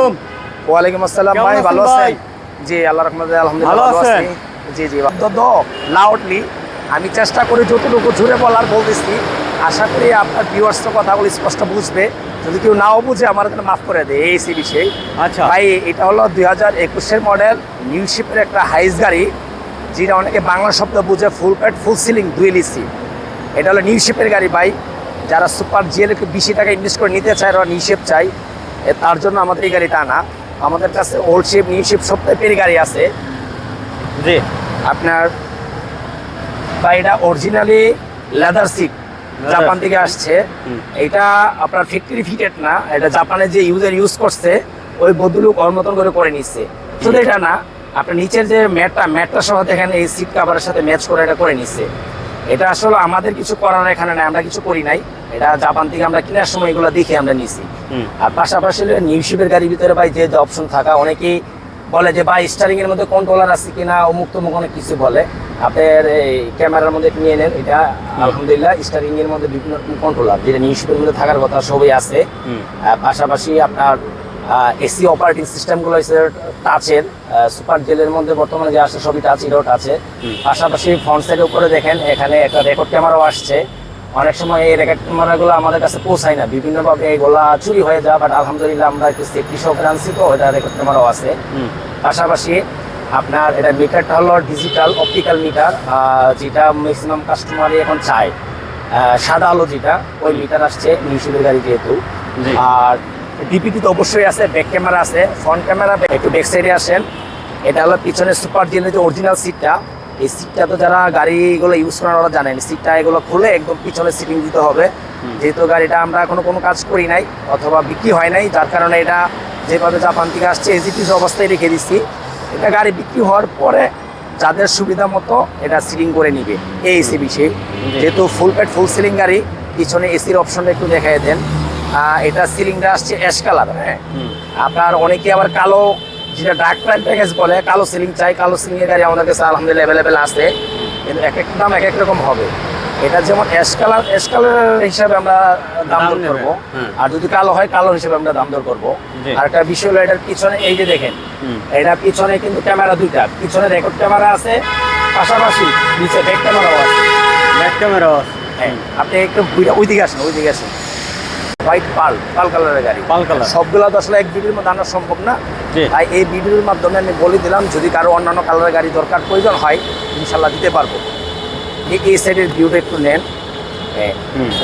আলাইকুম। ওয়ালাইকুম আসসালাম ভাই ভালো আছেন? জি আল্লাহ রহমতে আলহামদুলিল্লাহ ভালো ভালো আছি। জি জি লাউডলি আমি চেষ্টা করি যতটুকু জুড়ে বলার বলতেছি। আশা করি আপনার ভিউয়ার্স কথাগুলো স্পষ্ট বুঝবে। যদি কেউ নাও বুঝে আমার জন্য মাফ করে দেয় এই সি বিষয়ে আচ্ছা। ভাই এটা হলো দুই হাজার একুশের মডেল নিউশিপের একটা হাইস গাড়ি যেটা অনেকে বাংলা শব্দ বুঝে ফুল প্যাট ফুল সিলিং দুই লিসি এটা হলো নিউশিপের গাড়ি ভাই। যারা সুপার জিএল একটু বেশি টাকা ইনভেস্ট করে নিতে চায় ওরা নিউ শিপ চাই এ তার জন্য আমাদের এই গাড়িটা আনা আমাদের কাছে ওল্ড শিপ নিউ শিপ সব টাইপের গাড়ি আছে। জি। আপনার এটা অরিজিনালি লেদার সিট জাপান থেকে আসছে। এটা আপনার ফ্যাক্টরি ফিটেড না। এটা জাপানে যে ইউজার ইউজ করছে ওই বদলুক ওর মতন করে করে নিচ্ছে। শুধু এটা না আপনার নিচের যে ম্যাটটা ম্যাটটা সহ দেখেন এই সিট কাভারের সাথে ম্যাচ করে এটা করে নিচ্ছে। এটা আসলে আমাদের কিছু করার এখানে নাই আমরা কিছু করি নাই। এটা জাপান থেকে আমরা কেনার সময় এগুলো দেখে আমরা নিছি। আর পাশাপাশি নিউ শিপের গাড়ির ভিতরে ভাই যে অপশন থাকা অনেকেই বলে যে ভাই স্টারিং এর মধ্যে কন্ট্রোলার আছে কিনা অমুক তমুক অনেক কিছু বলে। আপনার এই ক্যামেরার মধ্যে নিয়ে নেন এটা আলহামদুলিল্লাহ স্টারিং এর মধ্যে বিভিন্ন রকম কন্ট্রোলার যেটা নিউ শিপের মধ্যে থাকার কথা সবই আছে। পাশাপাশি আপনার এসি অপারেটিং সিস্টেমগুলো হচ্ছে টাচের সুপার জেলের মধ্যে বর্তমানে যে আসছে সবই টাচ ইরোট আছে। পাশাপাশি ফ্রন্ট সাইডের উপরে দেখেন এখানে একটা রেকর্ড ক্যামেরাও আসছে। অনেক সময় এই রেকর্ড ক্যামেরাগুলো আমাদের কাছে পৌঁছায় না বিভিন্নভাবে এগুলা চুরি হয়ে যায় বাট আলহামদুলিল্লাহ আমরা একটু সেফটি সহকারে আনছি তো এটা রেকর্ড ক্যামেরাও আছে। পাশাপাশি আপনার এটা মিটারটা হলো ডিজিটাল অপটিক্যাল মিটার যেটা ম্যাক্সিমাম কাস্টমারই এখন চায়। আহ, সাদা আলো যেটা ওই মিটার আসছে নিউশিলের গাড়ি যেহেতু। আর ডিপিটি তো অবশ্যই আছে ব্যাক ক্যামেরা আছে ফ্রন্ট ক্যামেরা একটু ব্যাক সাইডে আসেন। এটা হলো পিছনে সুপার জেনের যে অরিজিনাল সিটটা এই সিটটা তো যারা গাড়িগুলো ইউজ করেন ওরা জানেন সিটটা এগুলো খুলে একদম পিছনে সিটিং দিতে হবে। যেহেতু গাড়িটা আমরা এখনও কোনো কাজ করি নাই অথবা বিক্রি হয় নাই যার কারণে এটা যেভাবে জাপান থেকে আসছে এজিপিস অবস্থায় রেখে দিচ্ছি এটা গাড়ি বিক্রি হওয়ার পরে যাদের সুবিধা মতো এটা সিলিং করে নিবে এই এসি বিষয়ে। যেহেতু ফুল প্যাড ফুল সিলিং গাড়ি পিছনে এসির অপশনটা একটু দেখাই দেন। এটা সিলিংটা আসছে অ্যাশ কালার হ্যাঁ? আপনার অনেকে আবার কালো যেটা ডার্ক প্রাইম প্যাকেজ বলে কালো সিলিং চাই কালো সিলিং এর গাড়ি আমাদের কাছে আলহামদুলিল্লাহ অ্যাভেলেবেল আছে। কিন্তু এক এক দাম এক এক রকম হবে। এটা যেমন অ্যাশ কালার অ্যাশ কালার হিসাবে আমরা দাম দর করব। হ্যাঁ। আর যদি কালো হয় কালো হিসাবে আমরা দাম দর করব। আর একটা বিষয় হলো এটার পিছনে এই যে দেখেন। এটা পিছনে কিন্তু ক্যামেরা দুইটা। পিছনে রেকর্ড ক্যামেরা আছে পাশাপাশি নিচে ব্যাক ক্যামেরাও আছে। ব্যাক ক্যামেরা হ্যাঁ আপনি একটু ওইদিকে আসেন ওইদিকে আসেন। হোয়াইট পাল পাল কালারের গাড়ি। Pearl colour. সবগুলো তো আসলে এক ভিডিওর মধ্যে আনা সম্ভব না। তাই এই ভিডিওর মাধ্যমে আমি বলে দিলাম যদি কারও অন্যান্য কালারের গাড়ি দরকার প্রয়োজন হয় ইনশাল্লাহ দিতে পারব। এই- সাইডের ভিউটা একটু নেন।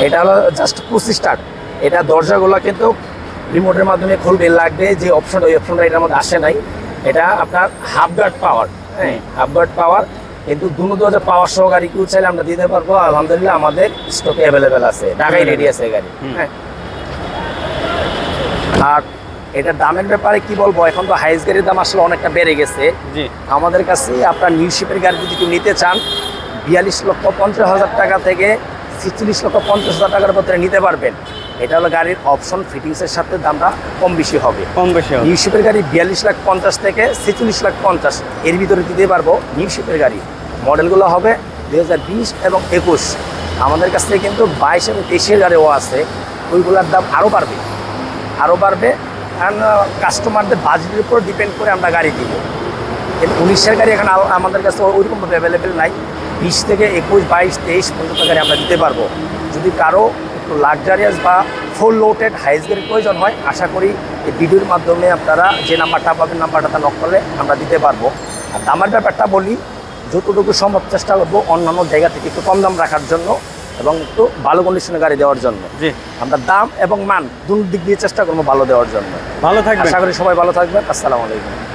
এটা হলো জাস্ট পুশ স্টার্ট এটা দরজাগুলো কিন্তু রিমোটের মাধ্যমে খুলবে লাগবে যে অপশন ওই অপশনটা এটার মধ্যে আসে নাই। এটা আপনার হাফ গার্ড পাওয়ার হ্যাঁ হাফ গার্ড পাওয়ার কিন্তু দুনো দরজা পাওয়ার সহ গাড়ি কেউ চাইলে আমরা দিতে পারব। আলহামদুলিল্লাহ আমাদের স্টকে অ্যাভেলেবেল আছে। ঢাকায় রেডি আছে গাড়ি। হ্যাঁ আর এটার দামের ব্যাপারে কি বলব? এখন তো হাইস গাড়ির দাম আসলে অনেকটা বেড়ে গেছে। আমাদের কাছে আপনার নিউ শিপের গাড়ি যদি কেউ নিতে চান বিয়াল্লিশ লক্ষ পঞ্চাশ হাজার টাকা থেকে ছিচল্লিশ লক্ষ পঞ্চাশ হাজার টাকার মধ্যে নিতে পারবেন। এটা হলো গাড়ির অপশন ফিটিংসের সাথে দামটা কম বেশি হবে। কম বেশি হবে। নিউ গাড়ি বিয়াল্লিশ লাখ পঞ্চাশ থেকে ছেচল্লিশ লাখ পঞ্চাশ এর ভিতরে দিতে পারব নিউশিপের গাড়ি। মডেলগুলো হবে দুই হাজার বিশ এবং একুশ। আমাদের কাছ থেকে কিন্তু বাইশ এবং তেইশের গাড়িও আছে ওইগুলোর দাম আরও বাড়বে। আরও বাড়বে। কারণ কাস্টমারদের বাজেটের উপর ডিপেন্ড করে আমরা গাড়ি দিব কিন্তু উনিশের গাড়ি এখন আমাদের কাছে ওইরকমভাবে অ্যাভেলেবেল নাই। বিশ থেকে একুশ, বাইশ, তেইশ পর্যন্ত গাড়ি আমরা দিতে পারব। যদি কারও একটু লাক্সারিয়াস বা ফুল লোটেড গাড়ির প্রয়োজন হয়, আশা করি এই ভিডিওর মাধ্যমে আপনারা যে নাম্বারটা পাবেন নাম্বারটা নক করলে আমরা দিতে পারব। আর দামের ব্যাপারটা বলি, যতটুকু সম্ভব চেষ্টা করব অন্যান্য জায়গা থেকে একটু কম দাম রাখার জন্য। এবং একটু ভালো কন্ডিশনে গাড়ি দেওয়ার জন্য। জি। আমরা দাম এবং মান দুদিক দিয়ে চেষ্টা করব ভালো দেওয়ার জন্য। ভালো থাকবে আশা করি সবাই ভালো থাকবেন। আসসালামু আলাইকুম।